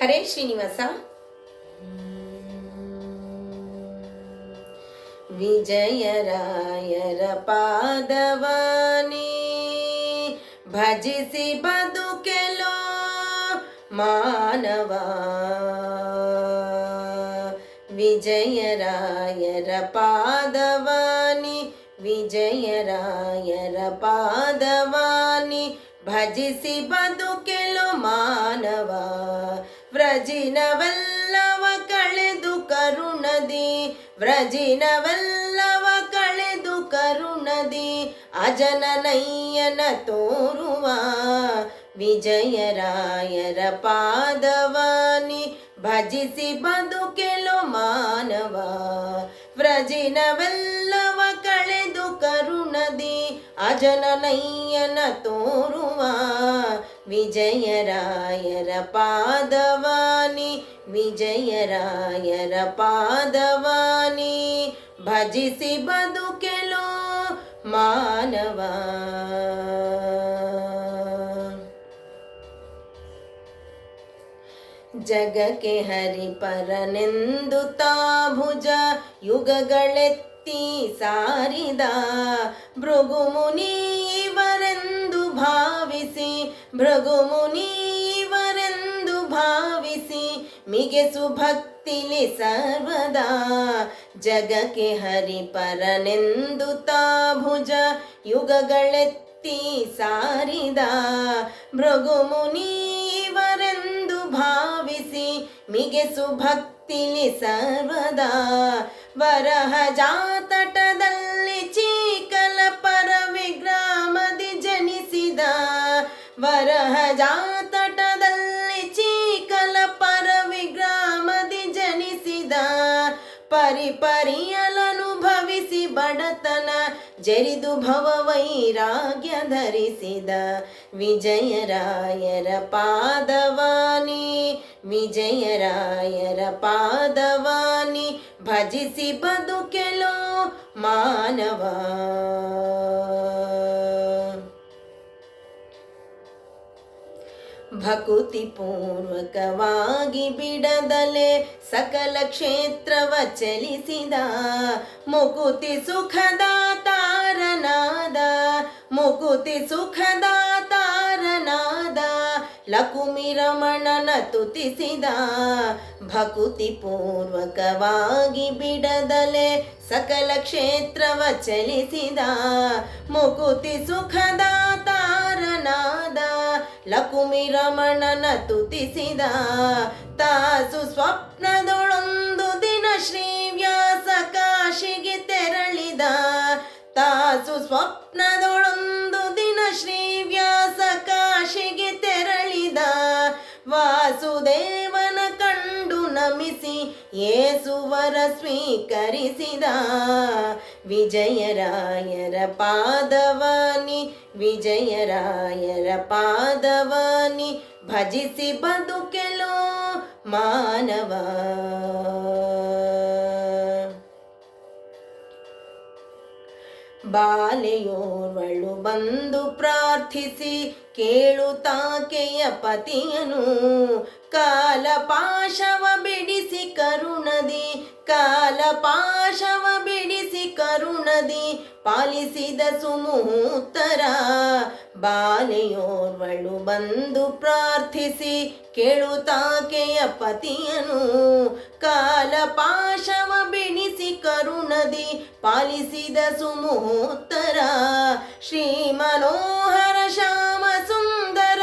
హరే శ్రీనివాస విజయరాయర పాదవాని భజసి బతుకెలో మానవా. విజయరాయర పాదవాని విజయరాయర పాదవాని ಭಜಿಸಿ ಬದುಕೆಲು ಮಾನವ, ವ್ರಜಿನವಲ್ಲವ ಕಳೆದು ಕರುಣದಿ, ವ್ರಜಿನವಲ್ಲವ ಕಳೆದು ಕರುಣದಿ ಅಜನನಯ್ಯನ ತೋರುವ, ವಿಜಯರಾಯರ ಪಾದವಾನಿ. ಭಜಿಸಿ ಬದುಕೆಲು ಮಾನವ ವ್ರಜಿನವಲ್ಲ ಅಜನನಯ್ಯನ ತೋರುವ ವಿಜಯರಾಯರ ಪಾದವಾನಿ ವಿಜಯರಾಯರ ಪಾದವಾನಿ ಭಜಿಸಿ ಬದುಕೆಲೋ ಮಾನವ ಜಗಕ್ಕೆ ಹರಿಪರನೆಂದು ತಾಭುಜ ಯುಗಗಳೆತ್ತಿ ಸಾರಿದ ಭೃಗುಮುನೀವರೆಂದು ಭಾವಿಸಿ ಭೃಗುಮುನೀವರೆಂದು ಭಾವಿಸಿ ಮಿಗೆಸು ಭಕ್ತಿಲಿ ಸರ್ವದಾ ಜಗಕ್ಕೆ ಹರಿಪರನೆಂದು ತಾಭುಜ ಯುಗಗಳೆತ್ತಿ ಸಾರಿದ ಭೃಗುಮುನೀವರೆಂದು ಭಾವಿಸಿ ಮಿಗೆಸು ಭಕ್ತಿಲಿ ಸರ್ವದಾ ವರಹ ಜಾತಟದಲ್ಲಿ ಚೀಕಲ ಪರ ವಿಗ್ರಾಮದಿ ಜನಿಸಿದ. ವರಹ ಜಾತಟದಲ್ಲಿ ಚೀಕಲ ಪರ ವಿಗ್ರಾಮದಿ ಜನಿಸಿದ. ಪರಿ ಪರಿಯಲನುಭವಿಸಿ ಬಡತನ ಜರಿದು ಭವ ವೈರಾಗ್ಯ ಧರಿಸಿದ. ವಿಜಯರಾಯರ ಪಾದವಾನಿ ವಿಜಯರಾಯರ ಪಾದವಾನಿ ಭಜಿಸಿ ಬದುಕೆಲೋ ಮಾನವ. ಭಕುತಿ ಪೂರ್ವಕವಾಗಿ ಬಿಡದಲೆ ಸಕಲ ಕ್ಷೇತ್ರವ ಚಲಿಸಿದ. ಮುಕುತಿ ಸುಖದ ತಾರನಾದ ಮುಕುತಿ ಸುಖದ ಲಕುಮಿ ರಮಣನ ತುತಿಸಿದ ಭಕುತಿ ಪೂರ್ವಕವಾಗಿ ಬಿಡದಲೆ ಸಕಲ ಕ್ಷೇತ್ರವ ಚಲಿಸಿದ. ಮುಕುತಿ ಸುಖದ ತಾರನಾದ ಲಕುಮಿ ರಮಣನ ತುತಿಸಿದ ತಾಸು ಸ್ವಪ್ನದೊಳೊಂದು ದಿನ ಶ್ರೀವ್ಯಾಸ ಕಾಶಿಗೆ ತೆರಳಿದ. ತಾಸು ಸ್ವಪ್ನದೊಳೊಂದು ವಾಸುದೇವನ ಕಂಡು ನಮಿಸಿ ಏಸುವರ ಸ್ವೀಕರಿಸಿದ ವಿಜಯರಾಯರ ಪಾದವಾನಿ ವಿಜಯರಾಯರ ಪಾದವಾನಿ ಭಜಿಸಿ ಬದುಕೆಲೋ ಮಾನವ ಬಾಲೆಯೋರ್ವಳು ಬಂದು ಪ್ರಾರ್ಥಿಸಿ ಕೇಳುತ್ತಾಕೆಯ ಪತಿಯನು. ಕಾಲ ಪಾಶವ ಬಿಡಿಸಿ ಕರುಣದಿ ಕಾಲ ಪಾಶವ ಬಿಡಿಸಿ ಕರುಣದಿ ಪಾಲಿಸಿದ ಸುಮೂತರ. ಬಾಲೆಯೋರ್ವಳು ಬಂದು ಪ್ರಾರ್ಥಿಸಿ ಕೇಳುತ್ತಾಕೆಯ ಪತಿಯನು. ಕಾಲ ಪಾಶವ ಬಿಣಿಸಿ ಕರುಣದಿ ಪಾಲಿಸಿದ ಸುಮೂತರ. ಶ್ರೀ ಮನೋಹರ ಶ್ಯಾಮ ಸುಂದರ.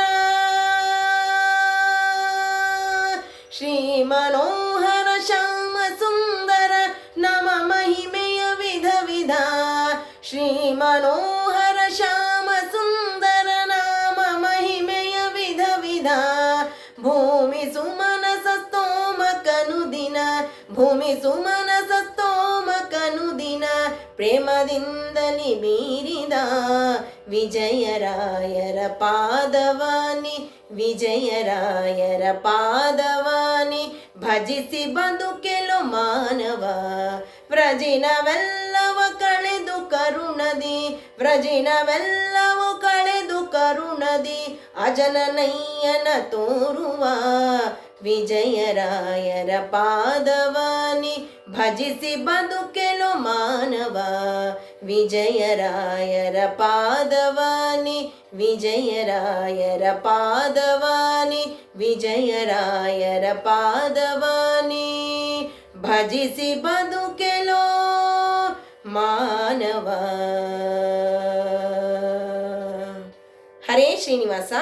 ಶ್ರೀ ಮನೋಹರ ಭೂಮಿ ಸುಮನಸ ಸ್ತೋಮ ಕನುದಿನ ಪ್ರೇಮದಿಂದಲಿ ಮೀರಿದ ವಿಜಯರಾಯರ ಪಾದವಾನಿ ವಿಜಯರಾಯರ ಪಾದವಾನಿ ಭಜಿಸಿ ಬದುಕೆಲು ಮಾನವ ವ್ರಜಿನವೆಲ್ಲವ ಕಳೆದು ಕರುಣದಿ ವ್ರಜಿನವೆಲ್ಲವು ಕಳೆದು ಕರುಣದಿ ಅಜನನಯ್ಯನ ತೋರುವ ವಿಜಯರಾಯರ ಪಾದವಾನಿ ಭಜಿಸಿ ಬದುಕೆಲು ಮಾನವ ವಿಜಯರಾಯರ ಪಾದವಾನಿ ವಿಜಯರಾಯರ ಪಾದವಾನಿ ವಿಜಯರಾಯರ ಪಾದವಾನಿ ಭಜಿಸಿ ಬದುಕೆಲೋ ಮಾನವ ಹರೇ ಶ್ರೀನಿವಾಸ